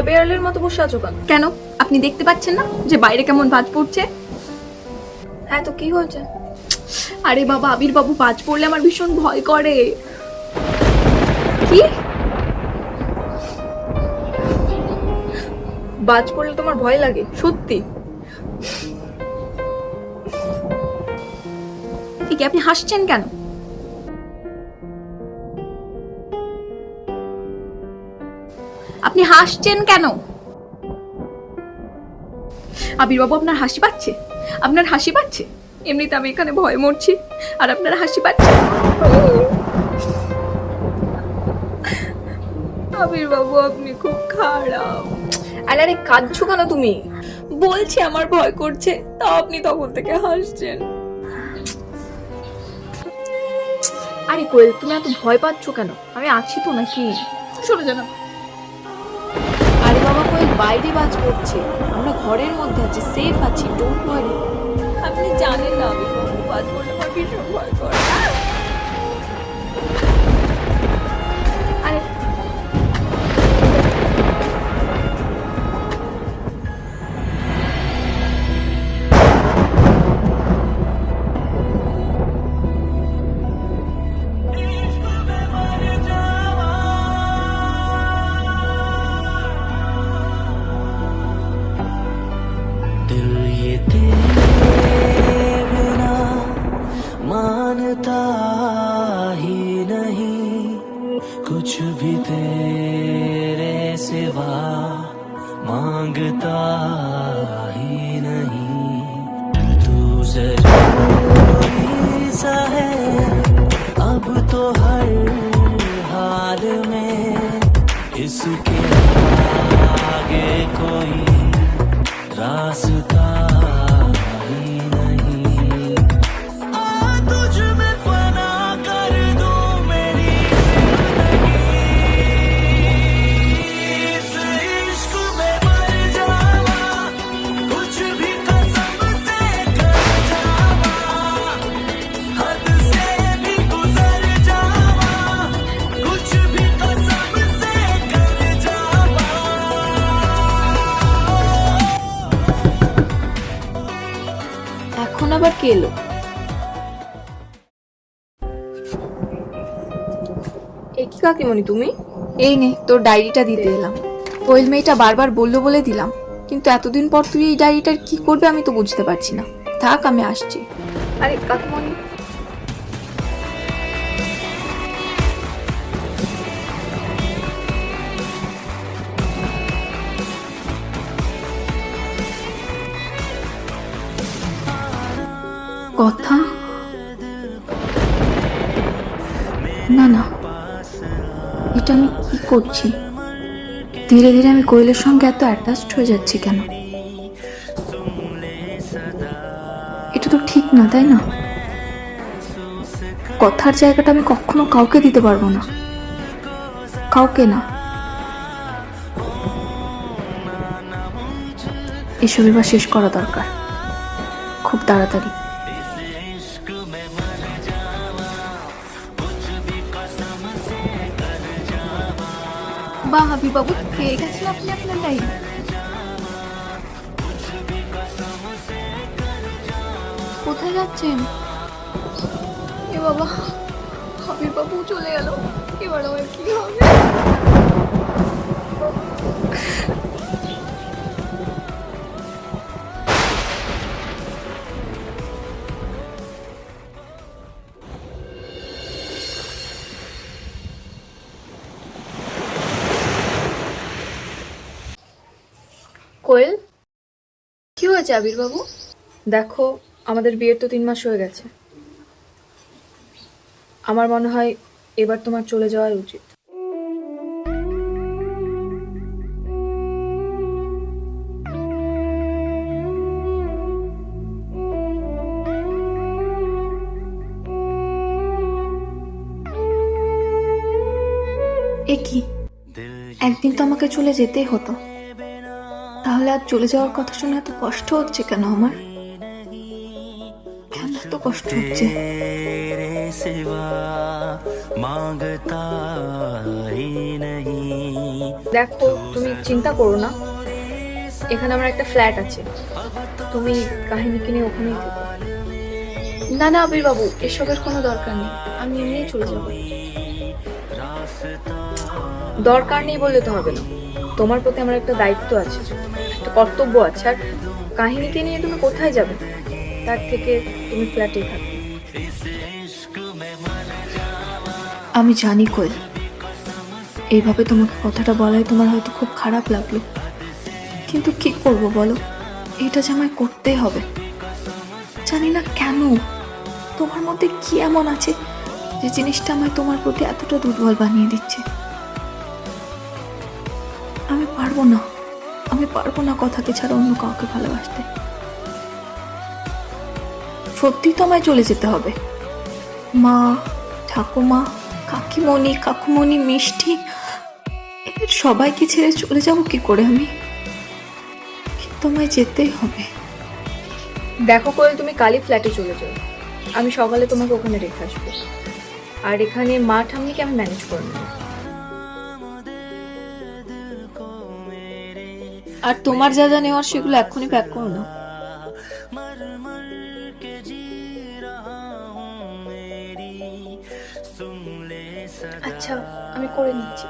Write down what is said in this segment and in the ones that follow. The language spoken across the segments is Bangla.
এরকম বেড়ালের মতো বসে আছো কেন? কেন? আপনি দেখতে পাচ্ছেন না যে বাইরে কেমন বাজ পড়ছে? হ্যাঁ তো কি হয়েছে? আরে বাবা আবির বাবু বাজ পড়লে আমার ভীষণ ভয় করে। কি? বাজ পড়লে তোমার ভয় লাগে? সত্যি। ঠিক আপনি হাসছেন কেন? আপনি হাসছেন কেন? আবির বাবু আপনার হাসি পাচ্ছে? আপনার হাসি পাচ্ছে? এমনিতে আমি এখানে ভয় মরছি আর আপনার হাসি পাচ্ছে আবির বাবু আপনি খুব খারাপ। আরে আরে কাঁদছো কেন তুমি? বলছি আমার ভয় করছে তাও আপনি তখন থেকে হাসছেন। আরে কোয়েল তুমি এত ভয় পাচ্ছ কেন? আমি আছি তো নাকি? বাবা কোয়েল বাইরে বাজ পড়ছে আমরা ঘরের মধ্যে আছি সেফ আছি ডোন্ট ওয়ারি আপনি জানেন না আমি বাজ পড়লে আমার ভীষণ ভয় করে इसके आगे कोई रास्ता আবার এলো। এ কি কাকিমণি তুমি? এই নে তোর ডায়েরিটা দিতে এলাম। কোয়েল মেয়েটা বারবার বলল বলে দিলাম কিন্তু এতদিন পর তুই এই ডায়েরিটার কি করবে আমি তো বুঝতে পারছি না। থাক আমি আসছি। আরে কাকিমণি কথা? না না। এটা আমি কি করছি? ধীরে ধীরে আমি কোয়েলের সঙ্গে এত অ্যাটাচড হয়ে যাচ্ছি কেন? এটা তো ঠিক না, তাই না? কথার জায়গাটা আমি কখনো কাউকে দিতে পারব না। কাউকে না। এসব এবার শেষ করা দরকার। খুব তাড়াতাড়ি। বাবু পেয়ে গেছেন আপনি আপনার লাইন? কোথায় যাচ্ছেন? এ বাবা হাবিব বাবু চলে গেল। এবার আমার কি হবে? কোয়েল। কি হয়েছে আবির বাবু দেখো আমাদের বিয়ের তো তিন মাস হয়ে গেছে। আমার মনে হয় এবার তোমার চলে যাওয়াই উচিত। এ কি? একদিন তো আমাকে চলে যেতেই হতো। আহ্লাদ চলে যাওয়ার কথা শুনে এত কষ্ট হচ্ছে কেন আমার? কেন এত কষ্ট হচ্ছে? দেখো তুমি চিন্তা করো না। এখানে আমার একটা ফ্ল্যাট আছে। তুমি কাহিনী কিনে ওখানেই থাকো? না না আবির বাবু এসবের কোনো দরকার নেই। আমি এমনিই চলে যাব। দরকার নেই বললে তো হবে না। তোমার প্রতি আমার একটা দায়িত্ব আছে। একটা কর্তব্য আছে। আর কাহিনীকে নিয়ে তুমি কোথায় যাবে? তার থেকে তুমি ফ্ল্যাটেই থাকো আমি জানি কোয়েল। এইভাবে তোমাকে কথাটা বলায় তোমার হয়তো খুব খারাপ লাগল। কিন্তু কি করব বলো? এটা যে আমায় করতেই হবে। জানি না কেন। তোমার মধ্যে কি এমন আছে যে জিনিসটা আমায় তোমার প্রতি এতটা দুর্বল বানিয়ে দিচ্ছে? আমি পারব না। আমি পারব না কথাকে ছাড়া অন্য কাউকে ভালোবাসতে। সত্যি তো আমায় চলে যেতে হবে। মা, ঠাকুমা, কাকিমণি, কাকুমণি, মিষ্টি, এদের সবাইকে ছেড়ে চলে যাব কি করে আমি? কিন্তু আমায় যেতেই হবে। দেখো করে তুমি কালই ফ্ল্যাটে চলে যাও। আমি সকালে তোমাকে ওখানে রেখে আসব। আর এখানে মা ঠাম্মিকে আমি ম্যানেজ করে নেব। আর তোমার যা যা নেওয়ার সেগুলো এক্ষুনি প্যাক করো না আচ্ছা আমি করে নিচ্ছি।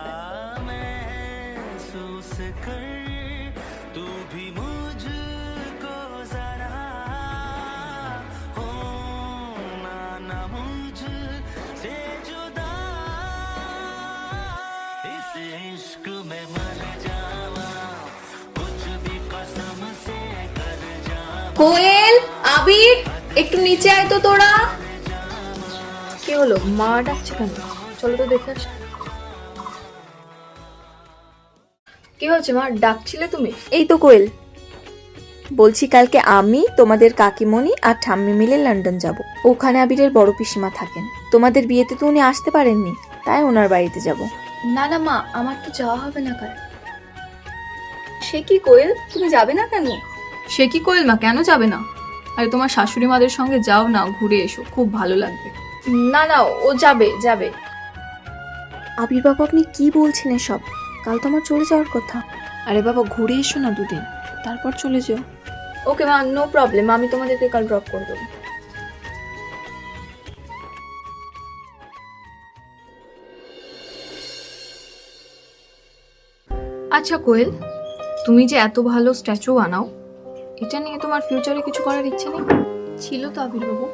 तू भी কোয়েল আবির একটু নিচে আয় তো তোরা। কি হলো? মা ডাকছে কেন? চলো তো দেখে আসি। কি হয়েছে মা? ডাকছিলে তুমি? এই তো কোয়েল বলছি কালকে আমি তোমাদের কাকিমণি আর ঠাম্মি মিলে লন্ডন যাব। ওখানে আবিরের বড় পিসিমা থাকেন। তোমাদের বিয়েতে তো উনি আসতে পারেননি তাই ওনার বাড়িতে যাব। না না মা আমার তো যাওয়া হবে না কাল। সে কি কোয়েল তুমি যাবে না কেন? সে কি কোয়েল মা কেন যাবে না? আরে তোমার শাশুড়ি মাদের সঙ্গে যাও না ঘুরে এসো খুব ভালো লাগবে। না না ও যাবে যাবে। আবির বাবু আপনি কি বলছেন এসব? কাল তো আমার চলে যাওয়ার কথা। আরে বাবা ঘুরে এসো না দুদিন। তারপর চলে যেও। ওকে মা নো প্রবলেম আমি তোমাদেরকে কাল ড্রপ করে দেবো। আচ্ছা কোয়েল তুমি যে এত ভালো স্ট্যাচু বানাও এটা নিয়ে তোমার ফিউচারে কিছু করার ইচ্ছে নেই? ছিল তো আবির বাবু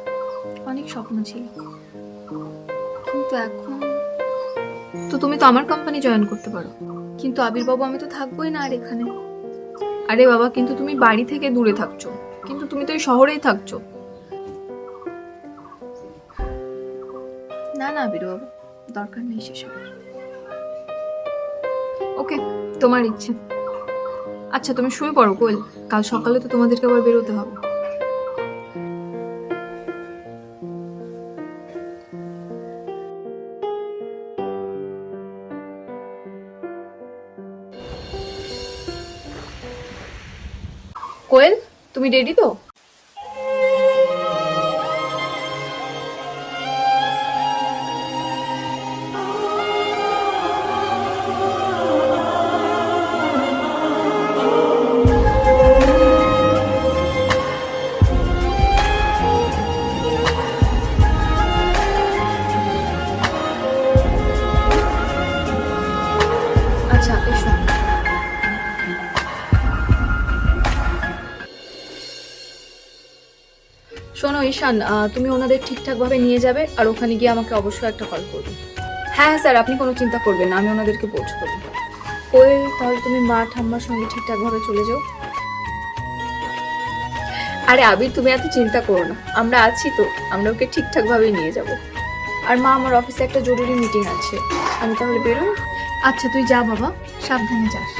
অনেক স্বপ্ন ছিল। কিন্তু এখন তো তুমি তো আমার কোম্পানি জয়েন করতে পারো। কিন্তু আবির বাবু আমি তো থাকবোই না আর এখানে। আরে বাবা, কিন্তু তুমি বাড়ি থেকে দূরে থাকছো। কিন্তু তুমি তো এই শহরেই থাকছো। না না আবির বাবু দরকার নেই সেসব। ওকে, তোমার ইচ্ছে। আচ্ছা তুমি শুয়ে পড়ো, কোয়েল। কাল সকালে তো তোমাদেরকে আবার বেরোতে হবে। কোয়েল, তুমি রেডি তো? ঈশান তুমি ওনাদের ঠিকঠাকভাবে নিয়ে যাবে আর ওখানে গিয়ে আমাকে অবশ্যই একটা কল করবে। হ্যাঁ হ্যাঁ স্যার আপনি কোনো চিন্তা করবেন না আমি ওনাদেরকে পৌঁছে দেবো। কোয়েল তাহলে তুমি মা ঠাম্মার সঙ্গে ঠিকঠাকভাবে চলে যাও। আরে আবির তুমি এত চিন্তা করো না আমরা আছি তো আমরা ওকে ঠিকঠাকভাবেই নিয়ে যাব। আর মা আমার অফিসে একটা জরুরি মিটিং আছে আমি তাহলে বেরোই। আচ্ছা তুই যা বাবা সাবধানে যাস।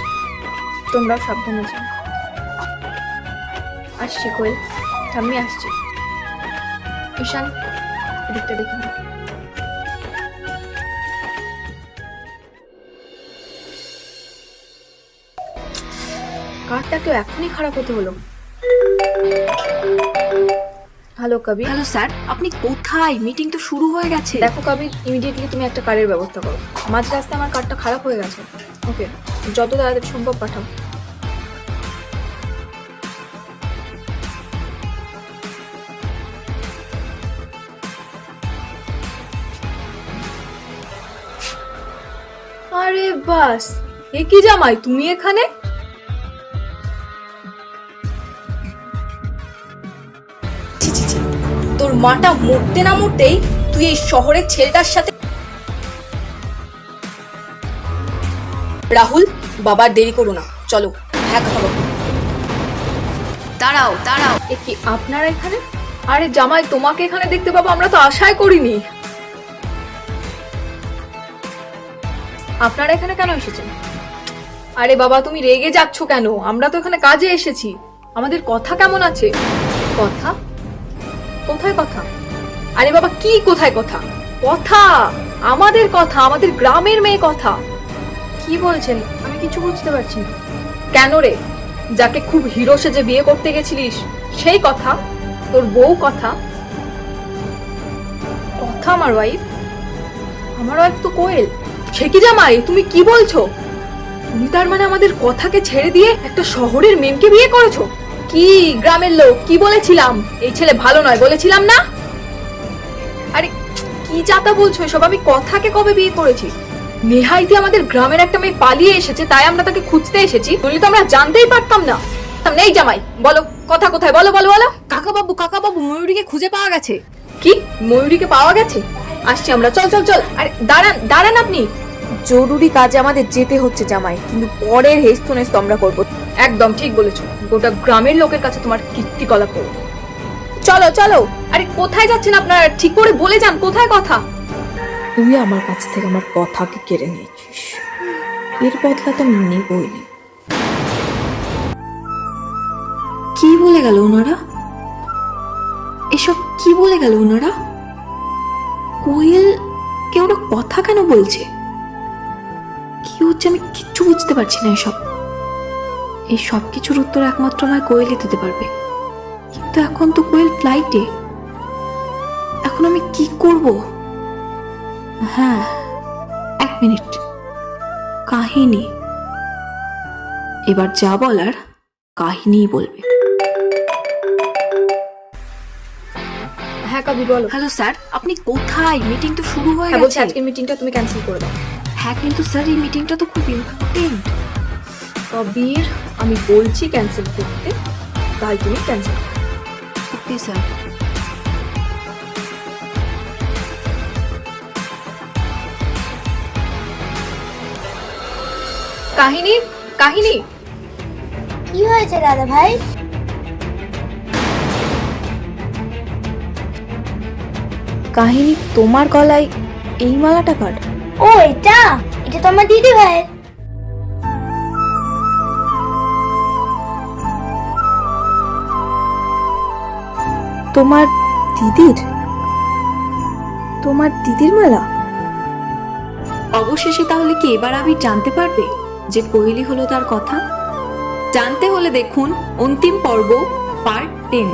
তোমরাও সাবধানে যাও। আসছি কোয়েল ঠাম্মি আসছি। ঈশান এদিকটা দেখি। না কারটা তো এখনই খারাপ হতে হলো। হ্যালো কবির হ্যালো স্যার আপনি কোথায়? মিটিং তো শুরু হয়ে গেছে। দেখো কবির ইমিডিয়েটলি তুমি একটা কারের ব্যবস্থা করো। মাঝ রাস্তায় আমার কারটা খারাপ হয়ে গেছে। ওকে যত তাড়াতাড়ি সম্ভব পাঠাও। আরে বাস এ কি জামাই তুমি এখানে? তোর মাটা মরতে না মরতেই তুই এই শহরের ছেলেটার সাথে রাহুল বাবার দেরি করো না। চলো হ্যাঁ খাব। দাঁড়াও দাঁড়াও। এ কি আপনারা এখানে? আরে জামাই তোমাকে এখানে দেখতে পাবো আমরা তো আশাই করিনি। আপনারা এখানে কেন এসেছেন? আরে বাবা, তুমি রেগে যাচ্ছ কেন? আমরা তো এখানে কাজে এসেছি। আমাদের কথা কেমন আছে? কথা? কোথায় কথা? আরে বাবা, কি কোথায় কথা? কথা! আমাদের কথা, আমাদের গ্রামের মেয়ে কথা। কি বলছেন? আমি কিছু বুঝতে পারছি না। কেন রে? যাকে খুব হিরো সেজে বিয়ে করতে গেছিলিস, সেই কথা? তোর বউ কথা? কথা, আমার ওয়াইফ আমার ওয়াইফ তো কোয়েল। সে কি জামাই? তুমি কি বলছো? তুমি তার মানে আমাদের কথাকে ছেড়ে দিয়ে একটা শহরের মেমকে বিয়ে করেছ? কি গ্রামের লোক কি বলেছিলাম? এই ছেলে ভালো নয় বলেছিলাম না? আরে কি যাতা বলছো এসব? আমি কথাকে কবে বিয়ে করেছি? নেহাইতে আমাদের গ্রামের একটা মেয়ে পালিয়ে এসেছে তাই আমরা তাকে খুঁজতে এসেছি। নইলে তো আমরা জানতেই পারতাম না। নেই জামাই বলো কথা কোথায়? বলো বলো বলো। কাকা বাবু কাকা বাবু ময়ূরীকে খুঁজে পাওয়া গেছে। কি? ময়ূরীকে পাওয়া গেছে? আসছি আমরা চল চল চল। আরে দাঁড়ান দাঁড়ান আপনি। জরুরি কাজে আমাদের যেতে হচ্ছে জামাই। কিন্তু পরের হেস্তু নেস্ত আমরা করব। একদম ঠিক বলেছ। গোটা গ্রামের লোকের কাছে তোমার কীর্তিকলাপ করব। চলো চলো। আরে কোথায় যাচ্ছেন আপনারা? ঠিক করে বলে যান কোথায় কথা? তুই আমার কাছ থেকে আমার কথাকে কেড়ে নিয়েছিস। এর বদলা তো আমি নেবই নি। কি বলে গেল ওনারা? এসব কি বলে গেল ওনারা? কোয়েল কে ওরা কথা কেন বলছে? কি হচ্ছে আমি কিচ্ছু বুঝতে পারছি না এসব। এই সব কিছুর উত্তর একমাত্র আমায় কোয়েলই দিতে পারবে। কিন্তু এখন তো কোয়েল ফ্লাইটে এখন আমি কি করব? হ্যাঁ এক মিনিট। কাহিনী। এবার যা বলার কাহিনীই বলবে। হ্যাঁ কবি বলো। হ্যালো স্যার আপনি কোথায়? মিটিং তো শুরু হয়ে হ্যাঁ গেছে। আজকের মিটিংটা তুমি ক্যান্সেল করে দাও। হ্যাঁ কিন্তু স্যার এই মিটিংটা তো খুব ইম্পর্টেন্ট কবির আমি বলছি ক্যান্সেল করতে তাই তুমি ক্যান্সেল ওকে স্যার কাহিনী কাহিনী। কি হয়েছে দাদা ভাই? কাহিনী তোমার গলায় এই মালাটা কার ও এটা? এটা তো আমার দিদি ভাইয়ের। তোমার দিদির? তোমার দিদির মালা? অবশেষে তাহলে কি এবার আবির জানতে পারবে যে কোহেলি হলো তার কথা? জানতে হলে দেখুন অন্তিম পর্ব পার্ট টেন